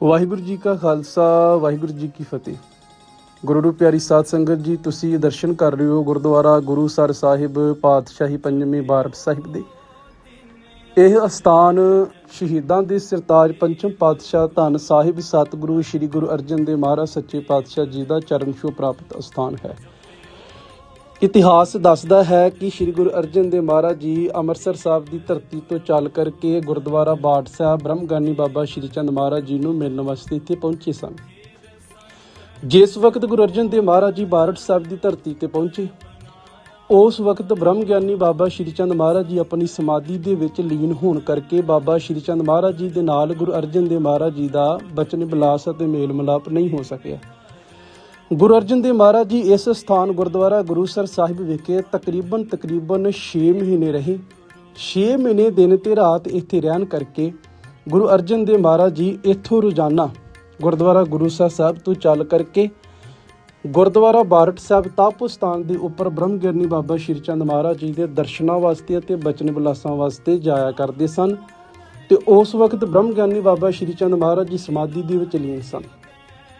ਵਾਹਿਗੁਰੂ ਜੀ ਕਾ ਖਾਲਸਾ, ਵਾਹਿਗੁਰੂ ਜੀ ਕੀ ਫਤਿਹ। ਗੁਰੂ ਪਿਆਰੀ ਸਾਧ ਸੰਗਤ ਜੀ, ਤੁਸੀਂ ਦਰਸ਼ਨ ਕਰ ਰਹੇ ਹੋ ਗੁਰਦੁਆਰਾ ਗੁਰੂ ਸਰ ਸਾਹਿਬ ਪਾਤਸ਼ਾਹੀ ਪੰਜਵੀਂ ਬਾਰਕ ਸਾਹਿਬ ਦੇ। ਇਹ ਅਸਥਾਨ ਸ਼ਹੀਦਾਂ ਦੇ ਸਰਤਾਜ ਪੰਚਮ ਪਾਤਸ਼ਾਹ ਧੰਨ ਸਾਹਿਬ ਸਤਿਗੁਰੂ ਸ੍ਰੀ ਗੁਰੂ ਅਰਜਨ ਦੇਵ ਮਹਾਰਾਜ ਸੱਚੇ ਪਾਤਸ਼ਾਹ ਜੀ ਦਾ ਚਰਨ ਛੋਹ ਪ੍ਰਾਪਤ ਅਸਥਾਨ ਹੈ। ਇਤਿਹਾਸ ਦੱਸਦਾ ਹੈ ਕਿ ਸ੍ਰੀ ਗੁਰੂ ਅਰਜਨ ਦੇਵ ਮਹਾਰਾਜ ਜੀ ਅੰਮ੍ਰਿਤਸਰ ਸਾਹਿਬ ਦੀ ਧਰਤੀ ਤੋਂ ਚੱਲ ਕਰਕੇ ਗੁਰਦੁਆਰਾ ਬਾਟ ਸਾਹਿਬ, ਬ੍ਰਹਮਗਾਨੀ ਬਾਬਾ ਸ਼੍ਰੀ ਚੰਦ ਮਹਾਰਾਜ ਜੀ ਨੂੰ ਮਿਲਣ ਵਾਸਤੇ ਇੱਥੇ ਪਹੁੰਚੇ ਸਨ। ਜਿਸ ਵਕਤ ਗੁਰੂ ਅਰਜਨ ਦੇਵ ਮਹਾਰਾਜ ਜੀ ਬਾਰਟ ਸਾਹਿਬ ਦੀ ਧਰਤੀ ਤੇ ਪਹੁੰਚੇ, ਉਸ ਵਕਤ ਬ੍ਰਹਮ ਗਿਆਨੀ ਬਾਬਾ ਸ਼੍ਰੀ ਚੰਦ ਮਹਾਰਾਜ ਜੀ ਆਪਣੀ ਸਮਾਧੀ ਦੇ ਵਿੱਚ ਲੀਨ ਹੋਣ ਕਰਕੇ ਬਾਬਾ ਸ਼੍ਰੀ ਚੰਦ ਮਹਾਰਾਜ ਜੀ ਦੇ ਨਾਲ ਗੁਰੂ ਅਰਜਨ ਦੇਵ ਮਹਾਰਾਜ ਜੀ ਦਾ ਬਚਨ ਬਿਲਾਸ ਅਤੇ ਮੇਲ ਮਿਲਾਪ ਨਹੀਂ ਹੋ ਸਕਿਆ। ਗੁਰੂ ਅਰਜਨ ਦੇਵ ਮਹਾਰਾਜ ਜੀ, ਇਸ ਸਥਾਨ ਗੁਰਦੁਆਰਾ ਗੁਰੂਸਰ ਸਾਹਿਬ ਵਿਖੇ ਤਕਰੀਬਨ ਤਕਰੀਬਨ 6 ਮਹੀਨੇ ਰਹੇ। 6 ਮਹੀਨੇ ਦਿਨ ਤੇ ਰਾਤ ਇੱਥੇ ਰਹਿਣ ਕਰਕੇ ਗੁਰੂ ਅਰਜਨ ਦੇਵ ਮਹਾਰਾਜ ਜੀ ਇੱਥੋਂ ਰੋਜ਼ਾਨਾ ਗੁਰਦੁਆਰਾ ਗੁਰੂਸਰ ਸਾਹਿਬ ਤੋਂ ਚੱਲ ਕਰਕੇ ਗੁਰਦੁਆਰਾ ਬਾਰਟ ਸਾਹਿਬ ਤਾਪਸਤਾਨ ਦੇ ਉੱਪਰ ਬ੍ਰਹਮਗਿਰਨੀ ਬਾਬਾ ਸ਼੍ਰੀ ਚੰਦ ਮਹਾਰਾਜ ਜੀ ਦੇ ਦਰਸ਼ਨਾਂ ਵਾਸਤੇ ਅਤੇ ਬਚਨ ਬਿਲਾਸਾਂ ਵਾਸਤੇ ਜਾਇਆ ਕਰਦੇ ਸਨ ਤੇ ਉਸ ਵਕਤ ਬ੍ਰਹਮਗਿਆਨੀ ਬਾਬਾ ਸ਼੍ਰੀ ਚੰਦ ਮਹਾਰਾਜ ਜੀ ਸਮਾਧੀ ਦੇ ਵਿੱਚ ਲੀਨ ਸਨ।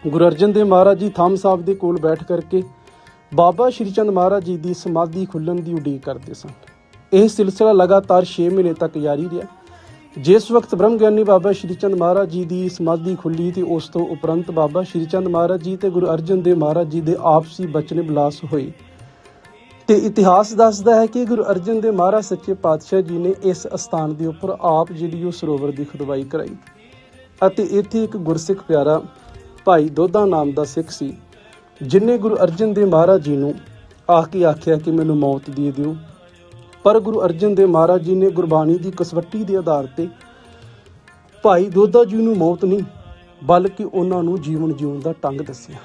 ਗੁਰੂ ਅਰਜਨ ਦੇਵ ਮਹਾਰਾਜ ਜੀ ਥਾਮ ਸਾਹਿਬ ਦੇ ਕੋਲ ਬੈਠ ਕਰਕੇ ਬਾਬਾ ਸ਼੍ਰੀ ਚੰਦ ਮਹਾਰਾਜ ਜੀ ਦੀ ਸਮਾਧੀ ਖੁੱਲਣ ਦੀ ਉਡੀਕ ਕਰਦੇ ਸਨ। ਇਹ ਸਿਲਸਿਲਾ ਲਗਾਤਾਰ 6 ਮਹੀਨੇ ਤੱਕ ਜਾਰੀ ਰਿਹਾ। ਜਿਸ ਵਕਤ ਬ੍ਰਹਮ ਗਿਆਨੀ ਬਾਬਾ ਸ਼੍ਰੀ ਚੰਦ ਮਹਾਰਾਜ ਜੀ ਦੀ ਸਮਾਧੀ ਖੁੱਲੀ ਤੇ ਉਸ ਤੋਂ ਉਪਰੰਤ ਬਾਬਾ ਸ਼੍ਰੀ ਚੰਦ ਮਹਾਰਾਜ ਜੀ ਤੇ ਗੁਰੂ ਅਰਜਨ ਦੇਵ ਮਹਾਰਾਜ ਜੀ ਦੇ ਆਪਸੀ ਬਚਨ ਬਿਲਾਸ ਹੋਈ ਤੇ ਇਤਿਹਾਸ ਦੱਸਦਾ ਹੈ ਕਿ ਗੁਰੂ ਅਰਜਨ ਦੇਵ ਮਹਾਰਾਜ ਸੱਚੇ ਪਾਤਸ਼ਾਹ ਜੀ ਨੇ ਇਸ ਅਸਥਾਨ ਦੇ ਉੱਪਰ ਆਪ ਜਿਹੜੀ ਉਹ ਸਰੋਵਰ ਦੀ ਖੁਦਵਾਈ ਕਰਾਈ। ਅਤੇ ਇੱਥੇ ਇੱਕ ਗੁਰਸਿੱਖ ਪਿਆਰਾ ਭਾਈ ਦੋਧਾ ਨਾਮ ਦਾ ਸਿੱਖ ਸੀ, ਜਿਨੇ ਗੁਰੂ ਅਰਜਨ ਦੇਵ ਮਹਾਰਾਜ ਜੀ ਨੂੰ ਆ ਕੇ ਆਖਿਆ ਕਿ ਮੈਨੂੰ ਮੌਤ ਦੇ ਦਿਓ, ਪਰ ਗੁਰੂ ਅਰਜਨ ਦੇਵ ਮਹਾਰਾਜ ਜੀ ਨੇ ਗੁਰਬਾਣੀ ਦੀ ਕਸਵੱਟੀ ਦੇ ਆਧਾਰ ਤੇ ਭਾਈ ਦੋਧਾ ਜੀ ਨੂੰ ਮੌਤ ਨਹੀਂ, ਬਲਕਿ ਉਹਨਾਂ ਨੂੰ ਜੀਵਨ ਜਿਉਣ ਦਾ ਢੰਗ ਦੱਸਿਆ।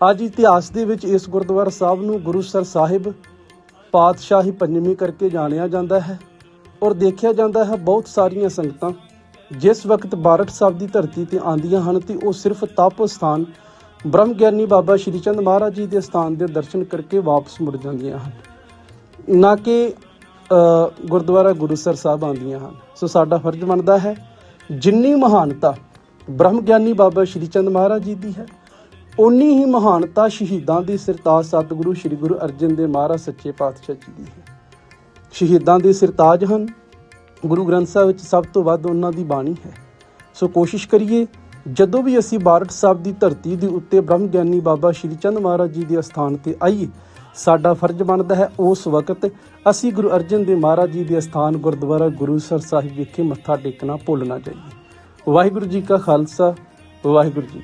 ਅੱਜ ਇਤਿਹਾਸ ਦੇ ਵਿੱਚ ਇਸ ਗੁਰਦੁਆਰਾ ਸਾਹਿਬ ਨੂੰ ਗੁਰੂਸਰ ਸਾਹਿਬ ਪਾਤਸ਼ਾਹੀ ਪੰਜਵੀਂ ਕਰਕੇ ਜਾਣਿਆ ਜਾਂਦਾ ਹੈ ਔਰ ਦੇਖਿਆ ਜਾਂਦਾ ਹੈ ਬਹੁਤ ਸਾਰੀਆਂ ਸੰਗਤਾਂ ਜਿਸ ਵਕਤ ਬਾਰਟ ਸਾਹਿਬ ਦੀ ਧਰਤੀ ਤੇ ਆਂਦੀਆਂ ਹਨ ਤੇ ਉਹ ਸਿਰਫ ਤਪ ਸਥਾਨ ਬ੍ਰਹਮ ਗਿਆਨੀ ਬਾਬਾ ਸ਼੍ਰੀ ਚੰਦ ਮਹਾਰਾਜ ਜੀ ਦੇ ਸਥਾਨ ਦੇ ਦਰਸ਼ਨ ਕਰਕੇ ਵਾਪਸ ਮੁੜ ਜਾਂਦੀਆਂ ਹਨ। ਨਾ ਕਿ ਗੁਰਦੁਆਰਾ ਗੁਰੂਸਰ ਸਾਹਿਬ ਆਉਂਦੀਆਂ ਹਨ। ਸੋ ਸਾਡਾ ਫਰਜ਼ ਬਣਦਾ ਹੈ, ਜਿੰਨੀ ਮਹਾਨਤਾ ਬ੍ਰਹਮ ਗਿਆਨੀ ਬਾਬਾ ਸ਼੍ਰੀ ਚੰਦ ਮਹਾਰਾਜ ਜੀ ਦੀ ਹੈ ਉਨੀ ਹੀ ਮਹਾਨਤਾ ਸ਼ਹੀਦਾਂ ਦੀ ਸਰਤਾਜ ਸਤਿਗੁਰੂ ਸ਼੍ਰੀ ਗੁਰੂ ਅਰਜਨ ਦੇਵ ਮਹਾਰਾਜ ਸੱਚੇ ਪਾਤਸ਼ਾਹ ਜੀ ਦੀ ਹੈ। ਸ਼ਹੀਦਾਂ ਦੇ ਸਰਤਾਜ ਹਨ ਗੁਰੂ ਗ੍ਰੰਥ ਸਾਹਿਬ ਵਿੱਚ ਸਭ ਤੋਂ ਵੱਧ ਉਹਨਾਂ ਦੀ ਬਾਣੀ ਹੈ। ਸੋ ਕੋਸ਼ਿਸ਼ ਕਰੀਏ, ਜਦੋਂ ਵੀ ਅਸੀਂ ਬਾਰਟ ਸਾਹਿਬ ਦੀ ਧਰਤੀ ਦੇ ਉੱਤੇ ਬ੍ਰਹਮ ਗਿਆਨੀ ਬਾਬਾ ਸ਼੍ਰੀ ਚੰਦ ਮਹਾਰਾਜ ਜੀ ਦੇ ਅਸਥਾਨ ਤੇ ਆਈਏ, ਸਾਡਾ ਫਰਜ਼ ਬਣਦਾ ਹੈ ਉਸ ਵਕਤ ਅਸੀਂ ਗੁਰੂ ਅਰਜਨ ਦੇਵ ਮਹਾਰਾਜ ਜੀ ਦੇ ਅਸਥਾਨ ਗੁਰਦੁਆਰਾ ਗੁਰੂਸਰ ਸਾਹਿਬ ਵਿਖੇ ਮੱਥਾ ਟੇਕਣਾ ਭੁੱਲਣਾ ਚਾਹੀਏ ਵਾਹਿਗੁਰੂ ਜੀ ਕਾ ਖਾਲਸਾ, ਵਾਹਿਗੁਰੂ ਜੀ